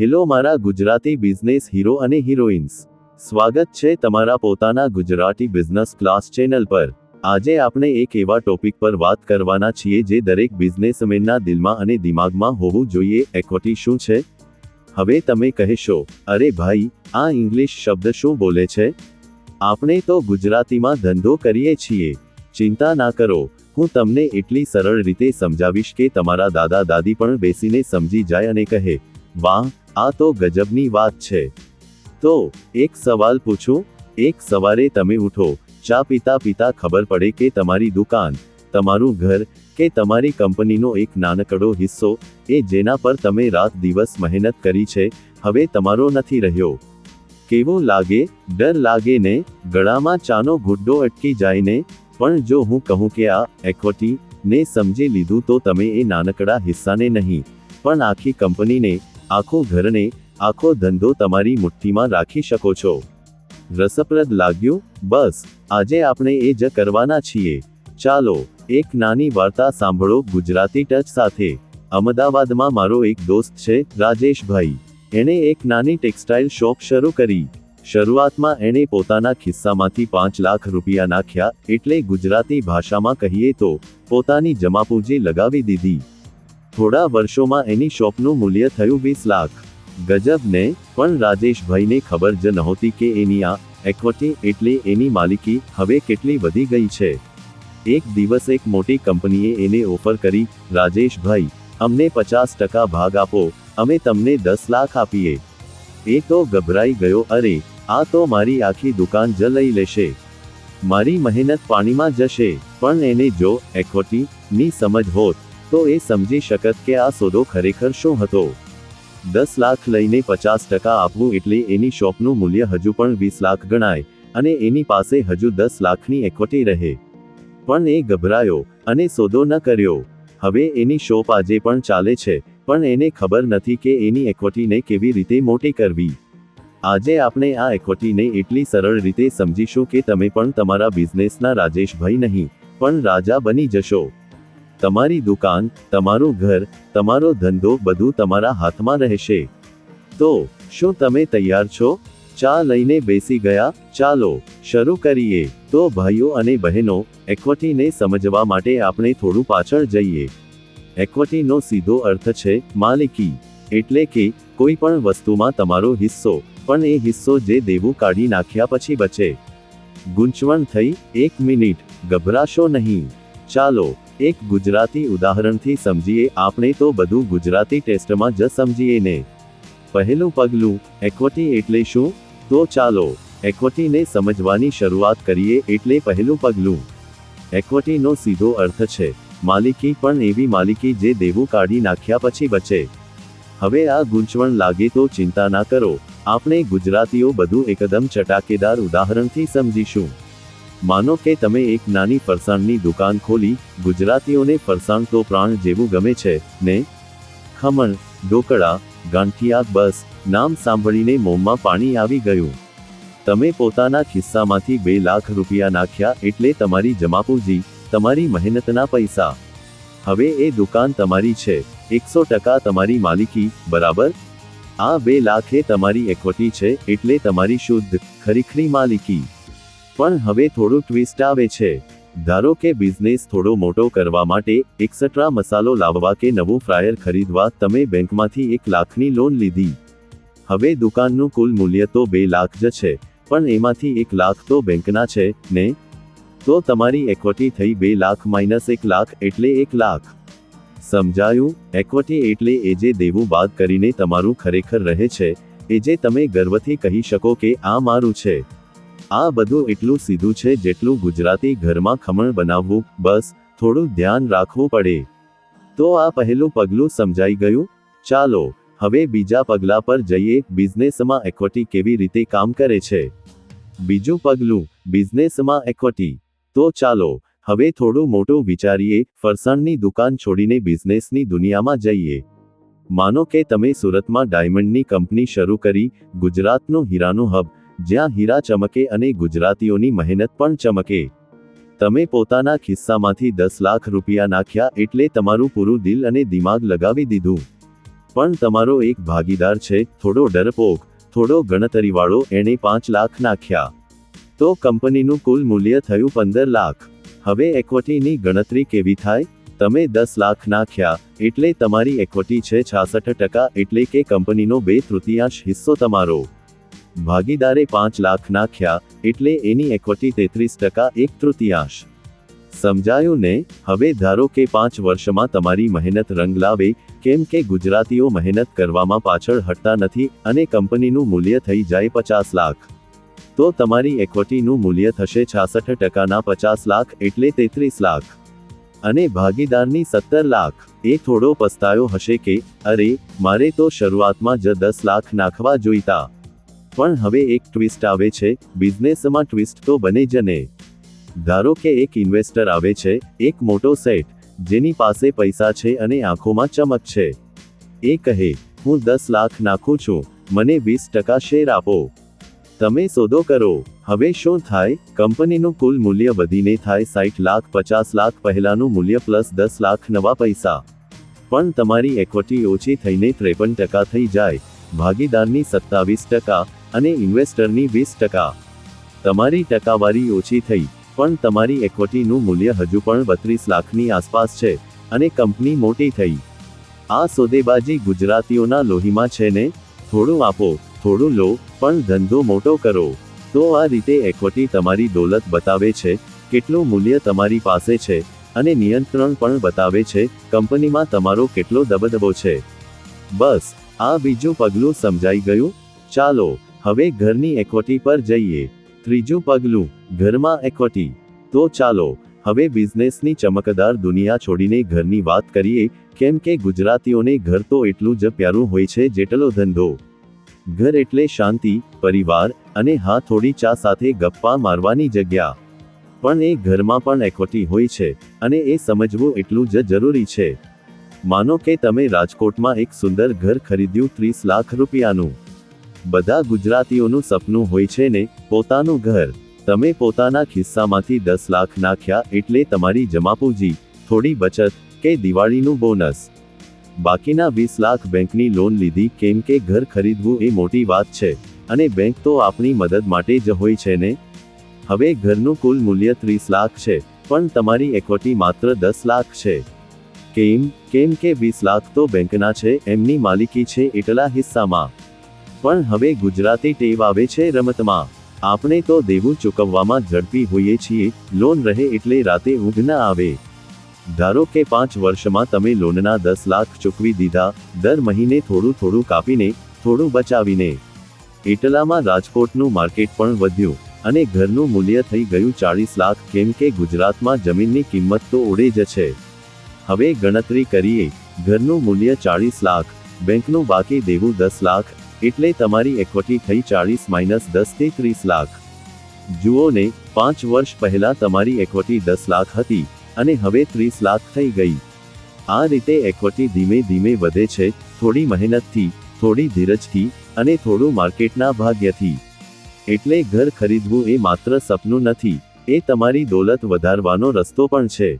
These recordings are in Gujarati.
હેલો મારા ગુજરાતી બિઝનેસ હીરો અને હિરોઇન્સ સ્વાગત છે તમારા પોતાના ગુજરાતી બિઝનેસ ક્લાસ ચેનલ પર. આજે આપણે એક એવા ટોપિક પર વાત કરવાના છીએ જે દરેક બિઝનેસમેનના દિલમાં અને દિમાગમાં હોવું જોઈએ. એક્વિટી શું છે? હવે તમે કહેશો, અરે ભાઈ, આ ઇંગ્લિશ શબ્દ શું બોલે છે? આપણે તો ગુજરાતીમાં ધંધો કરીએ છીએ. ચિંતા ના કરો, હું તમને એટલી સરળ રીતે સમજાવીશ કે તમારા દાદા દાદી પણ બેસીને સમજી જાય અને કહે, વાહ આ તો ગજબની વાત છે. તો, એક સવાલ પૂછું? એક સવારે તમે ઉઠો, ચા પીતા પીતા ખબર પડે કે તમારી દુકાન, તમારું ઘર, કે તમારી કંપનીનો એક નાનકડો હિસ્સો, એ જેના પર તમે રાત દિવસ મહેનત કરી છે, હવે તમારો નથી રહ્યો. કેવો લાગે? ડર લાગે ને? ગળામાં ચાનો ગુડ્ડો અટકી જાય ને? પણ જો હું કહું કે આ એક્વટી ને સમજી લીધું તો તમે એ નાનકડા હિસ્સાને નહીં, પણ આખી કંપનીને આખું ઘરને, આખો ધંધો તમારી મુઠ્ઠીમાં રાખી શકો છો. રસપ્રદ લાગ્યું? બસ, આજે આપણે એ જ કરવાના છીએ. ચાલો, એક નાની વાર્તા સાંભળો ગુજરાતી ટચ સાથે. અમદાવાદમાં મારો એક દોસ્ત છે, રાજેશભાઈ. એણે એક નાની ટેક્સટાઇલ શોપ શરૂ કરી. શરૂઆતમાં એણે પોતાના ખિસ્સામાંથી પાંચ લાખ રૂપિયા નાખ્યા, એટલે ગુજરાતી ભાષામાં કહીએ તો, પોતાની જમાપૂંજી લગાવી દીધી. થોડા વર્ષોમાં એની શોપનું મૂલ્ય થયું વીસ લાખ. ગજબ ને પણ રાજેશભાઈને ખબર જ નહોતી કે એની આ એક્વટી એટલે એની માલિકી હવે કેટલી વધી ગઈ છે. એક દિવસ એક મોટી કંપનીએ એને ઓફર કરી, રાજેશભાઈ, અમને પચાસ ટકા ભાગ આપો, અમે તમને દસ લાખ આપીએ. એ તો ગભરાઈ ગયો, અરે, આ તો મારી આખી દુકાન જ લઈ લેશે. મારી મહેનત પાણીમાં જશે. પણ એને જો એક્વટી ની સમજ હોત તો એ સમજી શકત કે આ સોદો ખરેખર શું હતો? દસ લાખ લઈને પચાસ ટકા આપવું એટલે એની શોપનું મૂલ્ય હજુ પણ વીસ લાખ ગણાય, અને એની પાસે હજુ દસ લાખની એક્વિટી રહે. પણ એ ગભરાયો, અને સોદો ન કર્યો. હવે એની શોપ આજે પણ ચાલે છે, પણ એને ખબર નથી કે એની એક્વિટીને કેવી રીતે મોટી કરવી. આજે આપણે આ એક્વિટીને એટલી સરળ રીતે સમજીશું કે તમે પણ તમારા બિઝનેસના રાજેશભાઈ નહીં, પણ રાજા બની જશો. તમારી દુકાન, તમારું ઘર, તમારો ધંધો બધું તમારા હાથમાં રહેશે. તો, શું તમે તૈયાર છો? ચા લઈને બેસી ગયા, ચાલો, શરૂ કરીએ. તો ભાઈઓ અને બહેનો એક્વટીને સમજવા માટે આપણે થોડું પાછળ જઈએ. એક્વટીનો સીધો અર્થ છે, માલિકી. એટલે કે, કોઈ પણ વસ્તુમાં તમારો હિસ્સો, પણ એ હિસ્સો જે દેવું કાઢી નાખ્યા પછી બચે. ગૂંચવણ થઈ, એક મિનિટ, ગભરાશો નહીં. ચાલો એક ગુજરાતી ઉદાહરણથી સમજીએ, આપણે તો બધું ગુજરાતી ટેસ્ટમાં જ સમજીએ ને. પહેલું પગલું, એક્વટી એટલે શું? તો ચાલો, એક્વટીને સમજવાની શરૂઆત કરીએ એટલે પહેલું પગલું. એક્વટીનો સીધો અર્થ છે, માલિકી પણ એવી માલિકી જે દેવું કાઢી નાખ્યા પછી બચે. હવે આ ગૂંચવણ લાગે તો ચિંતા ના કરો, આપણે ગુજરાતીઓ બધું એકદમ ચટાકેદાર ઉદાહરણથી સમજીશું. માનો કે તમે એક નાની ફરસાણની દુકાન ખોલી, ગુજરાતીઓને ફરસાણ તો પ્રાણ જેવું ગમે છે, ને? ખમણ, ઢોકળા, ગાંઠિયા, બસ, નામ સાંભળીને મોંમાં પાણી આવી ગયું. તમે પોતાના ખિસ્સામાંથી બે લાખ રૂપિયા નાખ્યા એટલે તમારી જમાપૂંજી, તમારી મહેનતના પૈસા. હવે એ દુકાન તમારી છે, એકસો ટકા તમારી માલિકી, બરાબર? આ બે લાખ એ તમારી એક્વટી છે એટલે તમારી શુદ્ધ, ખરીખરી માલિકી. પણ હવે થોડું ટ્વિસ્ટ આવે છે. ધારો કે બિઝનેસ થોડો મોટો કરવા માટે એક્સટ્રા મસાલો લાવવા કે નવું ફ્રાયર ખરીદવા તમે બેંકમાંથી એક લાખની લોન લીધી. હવે દુકાનનું કુલ મૂલ્ય તો બે લાખ જ છે, પણ એમાંથી એક લાખ તો બેંકના છે, ને? તો તમારી એક્વટી થઈ બે લાખ માઇનસ એક લાખ એટલે એક લાખ. સમજાયું? એક્વટી એટલે એ જે દેવું બાદ કરીને તમારું ખરેખર રહે છે, એ જે તમે ગર્વથી કહી શકો કે આ મારું છે. આ બધું એટલું સીધું છે જેટલું ગુજરાતી ઘરમાં ખમણ બનાવવું, બસ, થોડું ધ્યાન રાખવું પડે. તો આ પહેલું પગલું સમજાઈ ગયું? ચાલો, હવે બીજા પગલા પર જઈએ, બિઝનેસમાં એક્વિટી કેવી રીતે કામ કરે છે. બીજું પગલું, બિઝનેસમાં એક્વિટી તો ચાલો, હવે થોડું મોટું વિચારીએ, ફરસાણની દુકાન છોડીને બિઝનેસની દુનિયામાં જઈએ. માનો કે તમે સુરતમાં ડાયમંડની કંપની શરૂ કરી, ગુજરાતનું હીરાનું હબ જ્યાં હીરા ચમકે અને ગુજરાતીઓની મહેનત પણ ચમકે. તમે પોતાના ખિસ્સામાંથી દસ લાખ રૂપિયા નાખ્યા એટલે તમારું પૂરું દિલ અને દિમાગ લગાવી દીધું. પણ તમારો એક ભાગીદાર છે, થોડો ડરપોક, થોડો ગણતરીવાળો, એણે પાંચ લાખ નાખ્યા. તો કંપનીનું કુલ મૂલ્ય થયું પંદર લાખ. હવે એક્વટીની ગણતરી કેવી થાય? તમે દસ લાખ નાખ્યા, એટલે તમારી એક્વટી છે છાસઠ ટકા, એટલે કે કંપનીનો બે તૃતીયાંશ હિસ્સો તમારો. ભાગીદારે પાંચ લાખ નાખ્યા, એટલે એની એક્વટી તેત્રીસ ટકા એક તૃતીયાંશ. સમજાયું ને? હવે ધારો કે પાંચ વર્ષમાં તમારી મહેનત રંગ લાવે, કેમ કે ગુજરાતીઓ મહેનત કરવામાં પાછળ હટતા નથી અને કંપનીનું મૂલ્ય થઈ જાય પચાસ લાખ. તો તમારી એક્વટીનું મૂલ્ય થશે છાસઠ ટકાના પચાસ લાખ એટલે તેત્રીસ લાખ. અને ભાગીદારની સત્તર લાખ. એ થોડો પસ્તાયો હશે કે, અરે, મારે તો શરૂઆતમાં જ દસ લાખ નાખવા જોઈતા. પણ હવે એક ટ્વિસ્ટ આવે છે બિઝનેસમાં ટ્વિસ્ટ તો બને જ ને. ધારો કે એક ઇન્વેસ્ટર આવે છે, એક મોટો સેટ જેની પાસે પૈસા છે અને આંખોમાં ચમક છે. એ કહે, હું દસ લાખ નાખું છું, મને વીસ ટકા શેર આપો. તમે સોદો કરો. હવે શું થાય? કંપનીનું કુલ મૂલ્ય વધીને થાય સાઠ લાખ, પચાસ લાખ પહેલાનું મૂલ્ય પ્લસ દસ લાખ નવા પૈસા. પણ તમારી એક્વટી ઓછી થઈને ત્રેપન ટકા થઈ જાય. ભાગીદારની સત્તાવીસ ટકા અને ઇન્વેસ્ટરની વીસ ટકા. તમારી ટકાવારી ઓછી થઈ, પણ તમારી એક્વટીનું મૂલ્ય હજુ પણ બત્રીસ લાખની આસપાસ છે અને કંપની મોટી થઈ. આ સોદેબાજી ગુજરાતીઓના લોહીમાં છે ને? થોડું આપો, થોડું લો, પણ ધંધો મોટો કરો. તો આ રીતે એક્વટી તમારી દોલત બતાવે છે, કેટલું મૂલ્ય તમારી પાસે છે અને નિયંત્રણ પણ બતાવે છે કંપનીમાં તમારો કેટલો દબદબો છે. બસ, આ બીજું પગલું સમજાઈ ગયું? ચાલો હવે ઘરની એક્વટી પર જઈએ. ત્રીજું પગલું, ઘરમાં એક્વટી. તો ચાલો, હવે બિઝનેસની ચમકદાર દુનિયા છોડીને ઘરની વાત કરીએ, કેમ કે ગુજરાતીઓને ઘર તો એટલું જ પ્યારું હોય છે જેટલો ધંધો. ઘર એટલે શાંતિ, પરિવાર, અને હા, થોડી ચા સાથે ગપ્પા મારવાની જગ્યા. પણ એ ઘરમાં પણ એક્વટી હોય છે, અને એ સમજવું એટલું જ જરૂરી છે. માનો કે તમે રાજકોટમાં એક સુંદર ઘર ખરીદ્યું ત્રીસ લાખ રૂપિયાનું. બધા ગુજરાતીઓનું સપનું હોય છે ને, પોતાનું ઘર. તમે પોતાના ખિસ્સામાંથી દસ લાખ નાખ્યા એટલે તમારી જમાપૂજી, થોડી બચત, કે દિવાળીનું બોનસ. બાકીના વીસ લાખ બેંકની લોન લીધી કેમ કે ઘર ખરીદવું એ મોટી વાત છે, અને બેંક તો આપણી મદદ માટે જ હોય છે ને? હવે ઘરનું કુલ મૂલ્ય ત્રીસ લાખ છે, પણ તમારી એક્વટી માત્ર દસ લાખ છે. કેમ કેમ કે વીસ લાખ તો બેંકના છે, એમની માલિકી છે એટલા હિસ્સામાં. પણ હવે ગુજરાતી ટેવ આવે છે રમતમાં. આપણે તો દેવું ચૂકવવામાં ઝડપી હોઈએ છીએ, લોન રહે એટલે રાતે ઊંઘ ન આવે. ધારો કે પાંચ વર્ષમાં તમે લોનના દસ લાખ ચૂકવી દીધા, દર મહિને થોડું થોડું કાપીને, થોડું બચાવીને. એટલામાં રાજકોટનું માર્કેટ પણ વધ્યું, અને ઘરનું મૂલ્ય થઈ ગયું ચાળીસ લાખ, કેમ કે ગુજરાતમાં જમીનની કિંમત તો ઉડે જ છે. હવે ગણતરી કરીએ, ઘરનું મૂલ્ય ચાળીસ લાખ, બેંકનું બાકી દેવું દસ લાખ એટલે તમારી એક્વટી થઈ ચાળીસ માઇનસ દસ તે ત્રીસ લાખ. જુઓ ને, પાંચ વર્ષ પહેલા તમારી એક્વટી દસ લાખ હતી, અને હવે ત્રીસ લાખ થઈ ગઈ. આ રીતે એક્વટી ધીમે ધીમે વધે છે, થોડી મહેનતથી, થોડી ધીરજથી, અને થોડું માર્કેટના ભાગ્યથી. એટલે ઘર ખરીદવું એ માત્ર સપનું નથી, એ તમારી દોલત વધારવાનો રસ્તો પણ છે.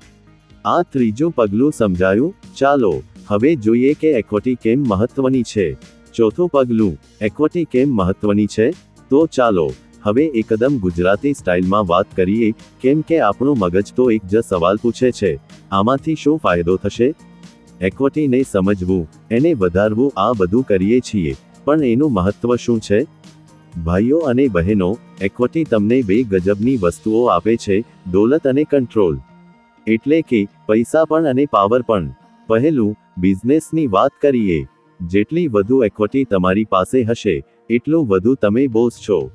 આ ત્રીજું પગલું સમજાયું, ચાલો, હવે જોઈએ કે એક્વટી કેમ મહત્વની છે. ચોથું પગલું એક્વટી કેમ મહત્વની છે, તો ચાલો, હવે એકદમ ગુજરાતી સ્ટાઇલમાં વાત કરીએ, કેમ કે આપણું મગજ તો એક જ સવાલ પૂછે છે, આમાંથી શું ફાયદો થશે? એક્વટીને સમજવું, એને વધારવું, આ બધું કરીએ છીએ, પણ એનું મહત્વ શું છે? ભાઈઓ અને બહેનો એક્વટી તમને બે ગજબની વસ્તુઓ આપે છે, દોલત અને કંટ્રોલ એટલે કે, પૈસા પણ અને પાવર પણ. પહેલું બિઝનેસની વાત કરીએ. જેટલી વધુ એક્વટી તમારી પાસે હશે, એટલું વધુ તમે બોસ છો.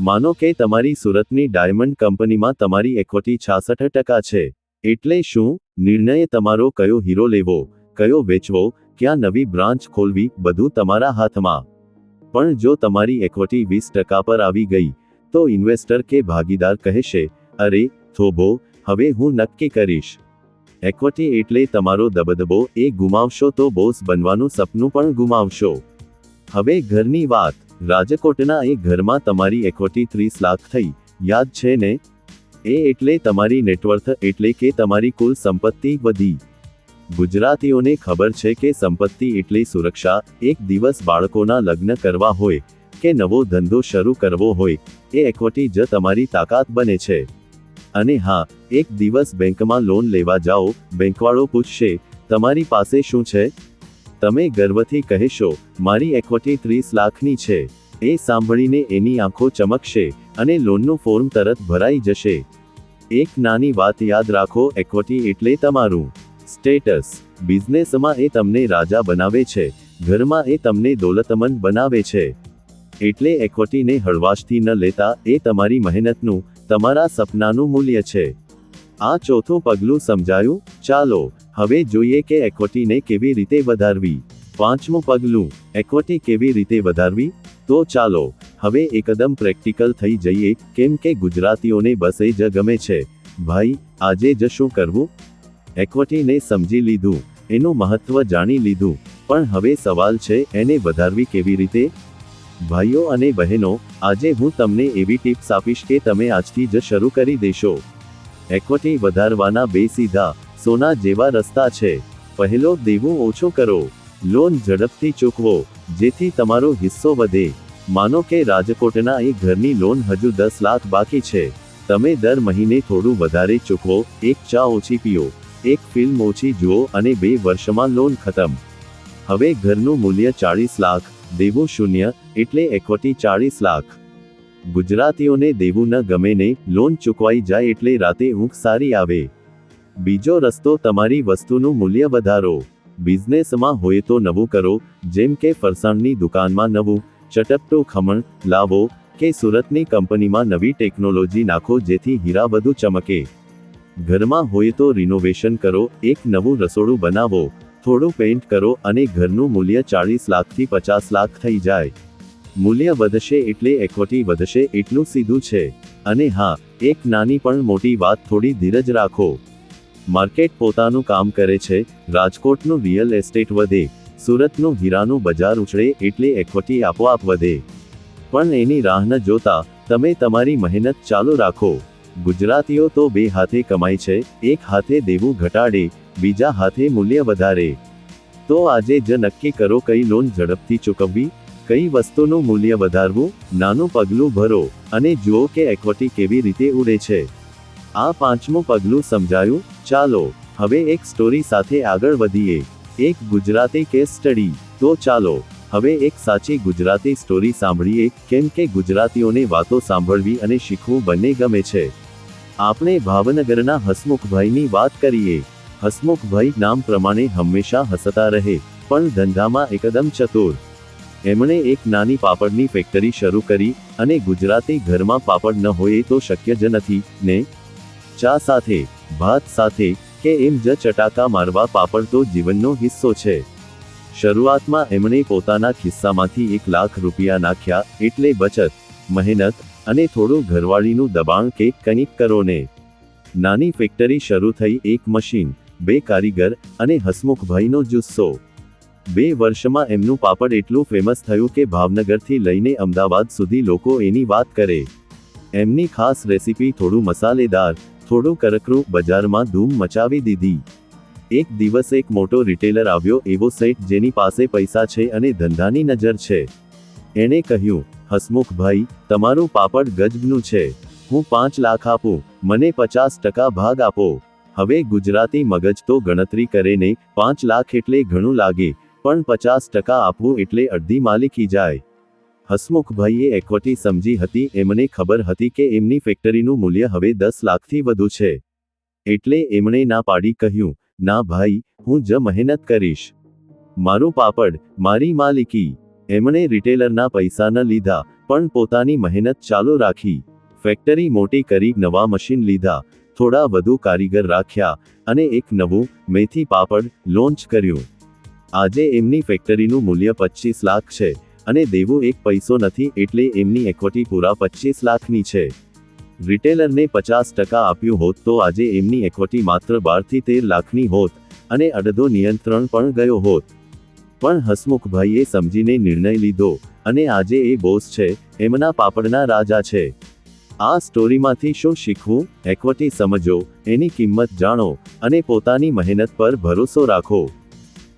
માનો કે તમારી સુરતની ડાયમંડ કંપનીમાં તમારી એક્વટી છાસઠ ટકા છે. એટલે શું? નિર્ણય તમારો કયો હીરો લેવો, કયો વેચવો, ક્યાં નવી બ્રાન્ચ ખોલવી, બધું તમારા હાથમાં. પણ જો તમારી એક્વટી વીસ ટકા પર આવી ગઈ, તો ઇન્વેસ્ટર કે ભાગીદાર કહેશે, અરે, થોભો, હવે હું નક્કી કરીશ. એક્વટી એટલે તમારો દબદબો, એ ગુમાવશો તો બોસ બનવાનું સપનું પણ ગુમાવશો. હવે ઘરની વાત, રાજકોટના એ ઘરમાં તમારી એક્વટી ત્રીસ લાખ થઈ, યાદ છે ને? એ એટલે તમારી નેટવર્થ એટલે કે તમારી કુલ સંપત્તિ વધી. ગુજરાતીઓને ખબર છે કે સંપત્તિ એટલે સુરક્ષા, એક દિવસ બાળકોના લગ્ન કરવા હોય, કે નવો ધંધો શરૂ કરવો હોય, એ એક્વટી જ તમારી તાકાત બને છે. અને હા, એક દિવસ બેંકમાં લોન લેવા જાઓ, બેંકવાળો પૂછશે, તમારી પાસે શું છે? તમે ગર્વથી કહેશો, મારી એક્વટી ત્રીસ લાખની છે. એ સાંભળીને એની આંખો ચમકશે અને લોનનું ફોર્મ તરત ભરાઈ જશે. એક નાની વાત યાદ રાખો એક્વટી એટલે તમારું સ્ટેટસ બિઝનેસમાં એ તમને રાજા બનાવે છે, ઘરમાં એ તમને દોલતમંદ બનાવે છે. એટલે એક્વટીને હળવાશથી ન લેતા, એ તમારી મહેનતનું તમારા સપનાનું મૂલ્ય છે. આ ચોથું પગલું સમજાયું, ચાલો, હવે જોઈએ કે એક્વટીને કેવી રીતે વધારવી. પાંચમું પગલું એક્વટી કેવી રીતે વધારવી? તો ચાલો, હવે એકદમ પ્રેક્ટિકલ થઈ જઈએ, કેમ કે ગુજરાતીઓને બસ એ જ ગમે છે. ભાઈ, આજે જ શું કરવું? એક્વટીને સમજી લીધું, એનું મહત્વ જાણી લીધું, પણ હવે સવાલ છે, એને વધારવી કેવી રીતે? ભાઈઓ અને બહેનો, આજે હું તમને એવી ટિપ્સ આપીશ કે તમે આજથી જ શરૂ કરી દેશો. એક્વટી વધારવાના બે સીધા, સોના જેવા રસ્તા છે. પહેલો, દેવું ઓછો કરો. લોન ઝડપથી ચૂકવો, જેથી તમારો હિસ્સો વધે. માનો કે રાજકોટના એક ઘરની લોન હજુ દસ લાખ બાકી છે. તમે દર મહિને થોડું વધારે ચૂકવો, એક ચા ઓછી પીઓ, એક ફિલ્મ ઓછી જુઓ અને બે વર્ષમાં લોન ખતમ. હવે ઘરનું મૂલ્ય ચાળીસ લાખ દેવું શૂન્ય એટલે એક્વટી ચાળીસ લાખ. ગુજરાતીઓને દેવું ન ગમે ને લોન ચૂકવાઈ જાય એટલે રાતે ઊંઘ સારી આવે. બીજો રસ્તો તમારી વસ્તુનું મૂલ્ય વધારો. બિઝનેસમાં હોય તો નવું કરો, જેમ કે ફરસાણની દુકાનમાં નવું, ચટપટું ખમણ લાવો કે સુરતની કંપનીમાં નવી ટેકનોલોજી નાખો જેથી હીરા વધુ ચમકે. ઘરમાં હોય તો રિનોવેશન કરો, એક નવું રસોડું બનાવો. થોડું પેઇન્ટ કરો અને ઘરનું મૂલ્ય ચાળીસ લાખથી પચાસ લાખ થઈ જાય. મૂલ્ય વધશે એટલે એક્વટી વધશે એટલું સીધું છે. અને હા, એક નાની પણ મોટી વાત થોડી ધીરજ રાખો. માર્કેટ પોતાનું કામ કરે છે, રાજકોટનું રિયલ એસ્ટેટ વધે, સુરતનું હીરાનું બજાર ઉછળે એટલે એક્વટી આપોઆપ વધે. પણ એની રાહ ન જોતા, તમે તમારી મહેનત ચાલુ રાખો. ગુજરાતીઓ તો બે હાથે કમાય છે, એક હાથે દેવું ઘટાડે, બીજા હાથે મૂલ્ય વધારે. તો આજે જ નક્કી કરો કઈ લોન ઝડપથી ચૂકવવી, કઈ વસ્તુનું મૂલ્ય વધારવું, નાનું પગલું ભરો, અને જુઓ કે એક્વટી કેવી રીતે ઉડે છે. આ પાંચમું પગલું સમજાયું, ચાલો, હવે એક સ્ટોરી સાથે આગળ વધીએ. એક ગુજરાતી કેસ સ્ટડી તો ચાલો, હવે એક સાચી ગુજરાતી સ્ટોરી સાંભળીએ, કેમ કે ગુજરાતીઓને વાતો સાંભળવી અને શીખવું બંને ગમે છે. આપણે ભાવનગરના હસમુખભાઈની વાત કરીએ. હસમુખભાઈ નામ પ્રમાણે હંમેશા હસતા રહે, પણ ધંધામાં એકદમ ચતુર. એમણે એક નાની પાપડની ફેક્ટરી શરૂ કરી અને ગુજરાતી ઘરમાં પાપડ ન હોય તો શક્ય જ નથી, ને? ચા સાથે, ભાત સાથે, કે એમ જ ચટાકા મારવા પાપડ તો જીવનનો હિસ્સો છે. શરૂઆતમાં એમણે પોતાના ખિસ્સામાંથી એક લાખ રૂપિયા નાખ્યા, એટલે બચત, મહેનત અને થોડું ઘરવાળીનું દબાણ કે કંઈક કરો ને. નાની ફેક્ટરી શરૂ થઈ એક મશીન, બે કારીગર અને હસમુખભાઈનો જુસ્સો. બે વર્ષમાં એમનું પાપડ એટલું ફેમસ થયું કે ભાવનગરથી લઈને અમદાવાદ સુધી લોકો એની વાત કરે. એમની ખાસ રેસીપી થોડું મસાલેદાર, થોડું કરકરું બજારમાં ધૂમ મચાવી દીધી. એક દિવસ એક મોટો રિટેલર આવ્યો એવો સેટ જેની પાસે પૈસા છે અને ધંધાની નજર છે. એણે કહ્યું હસમુખભાઈ તમારું પાપડ ગજબનું છે. હું પાંચ લાખ આપું, મને પચાસ ટકા ભાગ આપો. હવે ગુજરાતી મગજ તો ગણતરી કરે ને પાંચ લાખ એટલે ઘણું લાગે, પણ પચાસ ટકા આપવું એટલે અડધી માલિકી જાય. હસમુખભાઈએ એક્વટી સમજી હતી, એમને ખબર હતી કે એમની ફેક્ટરીનું મૂલ્ય હવે દસ લાખથી વધુ છે. એટલે એમણે ના પાડી કહ્યું, ના ભાઈ, હું જ મહેનત કરીશ. મારું પાપડ, મારી માલિકી. એમણે રિટેલરના પૈસા ન લીધા, પણ પોતાની મહેનત ચાલુ રાખી. ફેક્ટરી મોટી કરી, નવા મશીન લીધા, થોડા વધુ કારીગર રાખ્યા અને એક નવું મેથી પાપડ લોન્ચ કર્યું. આજે એમની ફેક્ટરીનું મૂલ્ય પચીસ લાખ છે અને દેવું એક પૈસો નથી એટલે એમની એક્વટી પૂરા પચીસ લાખની છે. રિટેલરને પચાસ ટકા આપ્યું હોત તો આજે એમની એક્વટી માત્ર બારથી તેર લાખની હોત અને અડધો નિયંત્રણ પણ ગયો હોત. પણ હસમુખભાઈએ સમજીને નિર્ણય લીધો અને આજે એ બોસ છે, એમના પાપડના રાજા છે. આ સ્ટોરીમાંથી શું શીખવું? એક્વટી સમજો, એની કિંમત જાણો અને પોતાની મહેનત પર ભરોસો રાખો.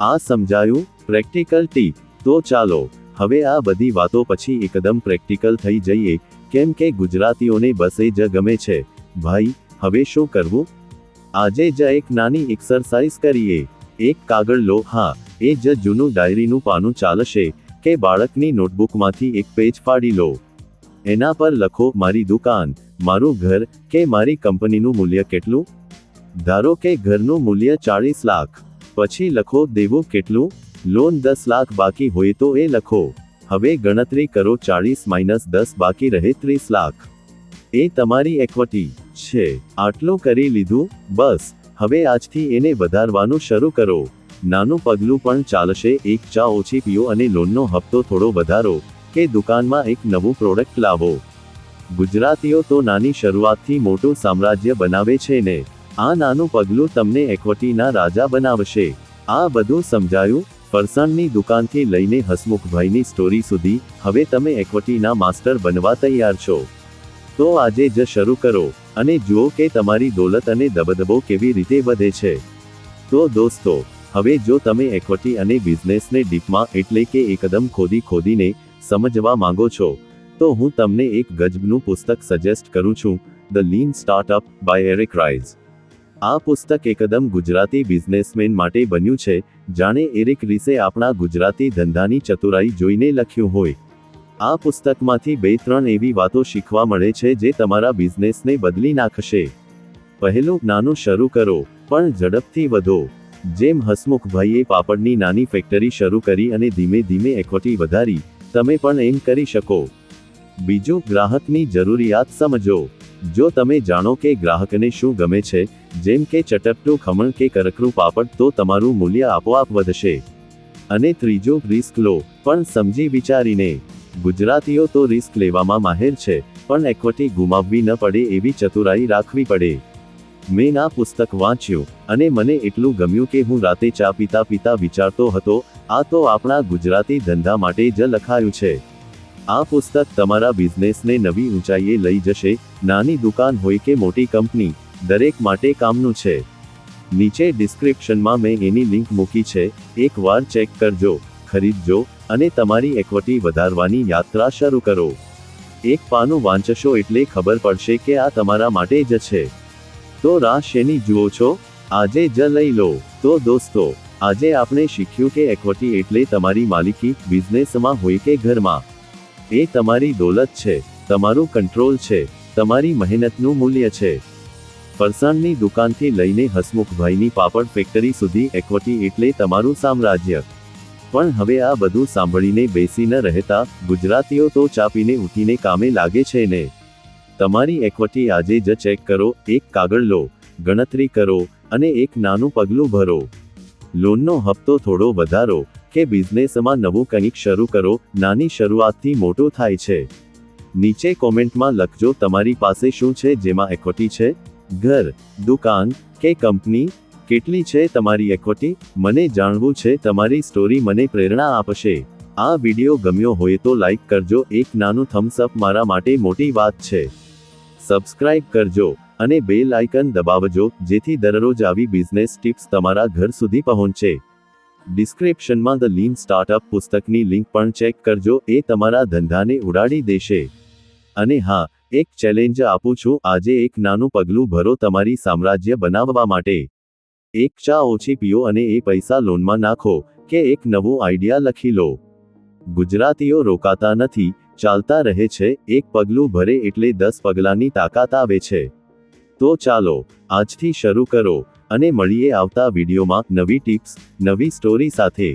આ સમજાયું? પ્રેક્ટિકલ ટીપ તો ચાલો, હવે આ બધી વાતો પછી એકદમ પ્રેક્ટિકલ થઈ જઈએ, કેમ કે ગુજરાતીઓને બસ જ ગમે છે. ભાઈ, હવે શું કરવું? આજે જ એક નાની એક્સરસાઇઝ કરીએ. એક કાગળ લો, હા. એ જ જૂનું ડાયરીનું પાનું ચાલશે કે બાળકની નોટબુકમાંથી એક પેજ ફાડી લો. એના પર લખો, મારી દુકાન, મારું ઘર કે મારી કંપનીનું મૂલ્ય કેટલું? ધારો કે ઘરનું મૂલ્ય ચાળીસ લાખ. પછી લખો, દેવું કેટલું? લોન દસ લાખ બાકી હોય તો એ લખો. હવે ગણતરી કરો, ચાળીસ માઇનસ દસ બાકી રહે ત્રીસ લાખ. એ તમારી એક્વટી છે. આટલું કરી લીધું, બસ. હવે આજથી એને વધારવાનું શરૂ કરો. નાનું પગલું પણ ચાલશે, એક ચા ઓછી પીઓ અને લોનનો હપ્તો થોડો વધારો, કે દુકાનમાં એક નવું પ્રોડક્ટ લાવો. ગુજરાતીઓ તો નાની શરૂઆતથી મોટું સામ્રાજ્ય બનાવે છે ને. આ નાનું પગલું તમને એક્વટીના રાજા બનાવશે. આ બધું સમજાયું, ફરસાણની દુકાનથી લઈને હસમુખભાઈની સ્ટોરી સુધી, હવે તમે એક્વટીના માસ્ટર બનવા તૈયાર છો. તો આજે જ શરૂ કરો, અને જુઓ કે તમારી દોલત અને દબદબો કેવી રીતે વધે છે. તો દોસ્તો હવે જો તમે એક્વટી અને બિઝનેસને ડીપમાં એટલે કે એકદમ ખોદી ખોદીને સમજવા માંગો છો, તો હું તમને એક ગજબનું પુસ્તક સજેસ્ટ કરું છું the lean startup by Eric Ries આ પુસ્તક એકદમ ગુજરાતી બિઝનેસમેન માટે બન્યું છે, જાણે એરિક રીસે આપણા ગુજરાતી ધંધાની ચતુરાઈ જોઈને લખ્યું હોય. આ પુસ્તકમાંથી બે ત્રણ એવી વાતો શીખવા મળે છે જે તમારા બિઝનેસને બદલી નાખશે. પહેલું, નાનું શરૂ કરો, પણ ઝડપથી વધો. જેમ હસમુખભાઈએ પાપડની નાની ફેક્ટરી શરૂ કરી અને ધીમે ધીમે એક્વટી વધારી, તમે પણ એમ કરી શકો. બીજું, ગ્રાહકની જરૂરિયાત સમજો. જો તમે જાણો કે ગ્રાહકને શું ગમે છે, જેમ કે ચટપટું, ખમણ કે કરકરું પાપડ, તો તમારું મૂલ્ય આપોઆપ વધશે. અને ત્રીજો રિસ્ક લો, પણ સમજી વિચારીને. ગુજરાતીઓ તો રિસ્ક લેવામાં માહેર છે, પણ એક્વટી ગુમાવવી ન પડે એવી ચતુરાઈ રાખવી પડે. મેં આ પુસ્તક વાંચ્યું અને મને એટલું ગમ્યું કે હું રાતે ચા પીતા પીતા વિચારતો હતો, આ તો આપણા ગુજરાતી ધંધા માટે જ લખાયું છે. આ પુસ્તક તમારા બિઝનેસને નવી ઊંચાઈએ લઈ જશે, નાની દુકાન હોય કે મોટી કંપની, દરેક માટે કામનું છે. નીચે ડિસ્ક્રિપ્શનમાં મેં એની લિંક મૂકી છે, એકવાર ચેક કરજો, ખરીદજો અને તમારી એક્વટી વધારવાની યાત્રા શરૂ કરો. એક પાનું વાંચશો એટલે ખબર પડશે કે આ તમારા માટે જ છે. તો રા શેની જુઓ છો? આજે જ લઈ લો. તો દોસ્તો, આજે આપણે શીખ્યું કે એક્વટી એટલે તમારી માલિકી બિઝનેસમાં હોય કે ઘરમાં. એ તમારી દોલત છે, તમારું કંટ્રોલ છે, તમારી મહેનતનું મૂલ્ય છે. ફરસાણની દુકાનથી લઈને હસમુખભાઈની પાપડ ફેક્ટરી સુધી એક્વટી એટલે તમારું સામ્રાજ્ય. પણ હવે આ બધું સાંભળીને બેસી ન રહેતા ગુજરાતીઓ તો ચાપીને ઉઠીને કામે લાગે છે ને. તમારી એક્વટી આજે જ ચેક કરો, એક કાગળ લો, ગણતરી કરો, અને એક નાનું પગલું ભરો. લોનનો હપ્તો થોડો વધારો, કે બિઝનેસમાં નવું કંઈક શરૂ કરો, નાની શરૂઆતથી મોટું થાય છે. નીચે કોમેન્ટમાં લખજો તમારી પાસે શું છે, જેમાં એક્વટી છે? ઘર, દુકાન, કે કંપની? કેટલી છે તમારી એક્વટી મને જાણવું છે, તમારી સ્ટોરી મને પ્રેરણા આપશે. આ વિડિયો ગમ્યો હોય તો લાઈક કરજો, એક નાનું થમ્સ અપ મારા માટે મોટી વાત છે. સબસ્ક્રાઇબ કરજો અને બેલ આઇકન દબાવજો, જેથી દરરોજ આવી બિઝનેસ ટિપ્સ તમારા ઘર સુધી પહોંચે. ડિસ્ક્રિપ્શનમાં ધ લીન સ્ટાર્ટઅપ પુસ્તકની લિંક પણ ચેક કરજો, એ તમારા ધંધાને ઉડાડી દેશે. અને હા, એક ચેલેન્જ આપું છું, આજે એક નાનું પગલું ભરો તમારી સામ્રાજ્ય બનાવવા માટે. એક ચા ઓછી પીઓ અને એ પૈસા લોનમાં નાખો, કે એક નવું આઈડિયા લખી લો. ગુજરાતીઓ રોકાતા નથી ચાલતા રહે છે, એક પગલું ભરે એટલે દસ પગલાની તાકાત આવે છે. તો ચાલો, આજથી શરૂ કરો અને મળીએ આવતા વિડીયોમાં નવી ટિપ્સ, નવી સ્ટોરી સાથે.